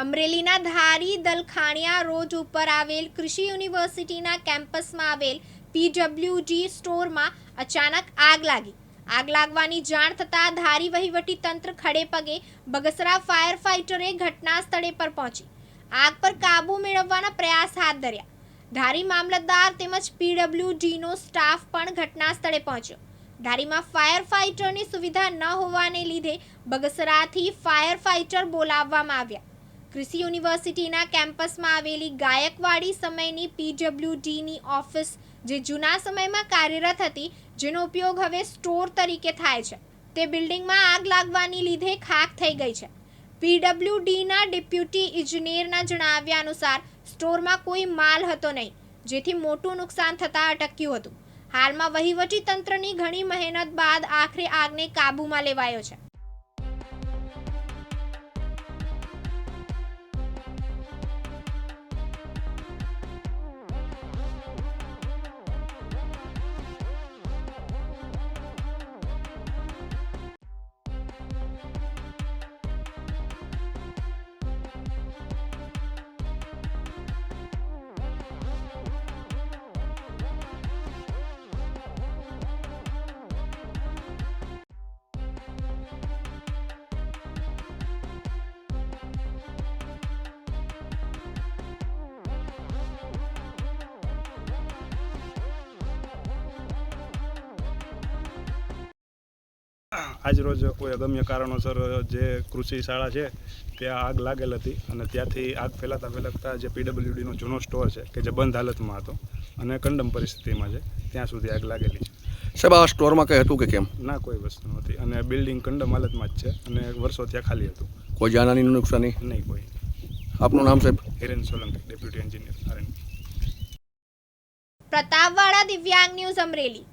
અમરેલીના ધારી દલખાણિયા રોડ ઉપર આવેલ કૃષિ યુનિવર્સિટીના કેમ્પસમાં આવેલ પીડબ્લ્યુજી સ્ટોરમાં અચાનક આગ લાગી. આગ લાગવાની જાણ થતાં ધારી વહીવટી તંત્ર ખડે પગે બગસરા ફાયર ફાઇટરે ઘટના સ્થળે પર પહોંચી. આગ પર કાબૂ મેળવવાના પ્રયાસ હાથ ધર્યા. ધારી મામલતદાર તેમજ પીડબ્લ્યુડીનો સ્ટાફ પણ ઘટના સ્થળે પહોંચ્યો. ધારીમાં ફાયર ફાઇટરની સુવિધા ન હોવાને લીધે બગસરાથી ફાયર ફાઇટર બોલાવવામાં આવ્યા. કૃષિ યુનિવર્સિટીના કેમ્પસમાં આવેલી ગાયકવાડી સમયની પીડબ્લ્યુડીની ઓફિસ, જે જૂના સમયમાં કાર્યરત હતી, જેનો ઉપયોગ હવે સ્ટોર તરીકે થાય છે. તે બિલ્ડિંગમાં આગ લાગવાની લીધે ખાખ થઈ ગઈ છે. પીડબ્લ્યુડીના ડેપ્યુટી ઇજનેરના જણાવ્યા અનુસાર, સ્ટોરમાં કોઈ માલ હતો નહીં, જેથી મોટું નુકસાન થતાં અટક્યું હતું. હાલમાં વહીવટી તંત્રની ઘણી મહેનત બાદ આખરે આગને કાબૂમાં લેવાયો છે. આજરોજ કોઈ અગમ્ય કારણોસર જે કૃષિ શાળા છે ત્યાં આગ લાગેલ હતી અને ત્યાંથી આગ ફેલાતા ફેલાતા જે પીડબ્લ્યુડીનો જૂનો સ્ટોર છે કે જે બંધ હાલતમાં હતો અને કંડમ પરિસ્થિતિમાં છે ત્યાં સુધી આગ લાગેલી છે. સાહેબ આ સ્ટોરમાં કંઈ હતું કે કેમ? ના કોઈ વસ્તુ નથી અને બિલ્ડિંગ કંડમ હાલતમાં જ છે અને વર્ષો ત્યાં ખાલી હતું. કોઈ જાનહાની નુકસાની? નહીં કોઈ. આપનું નામ સાહેબ? Hiren Solanki deputy engineer RN. પ્રતાપવાળા Divyang news Amreli.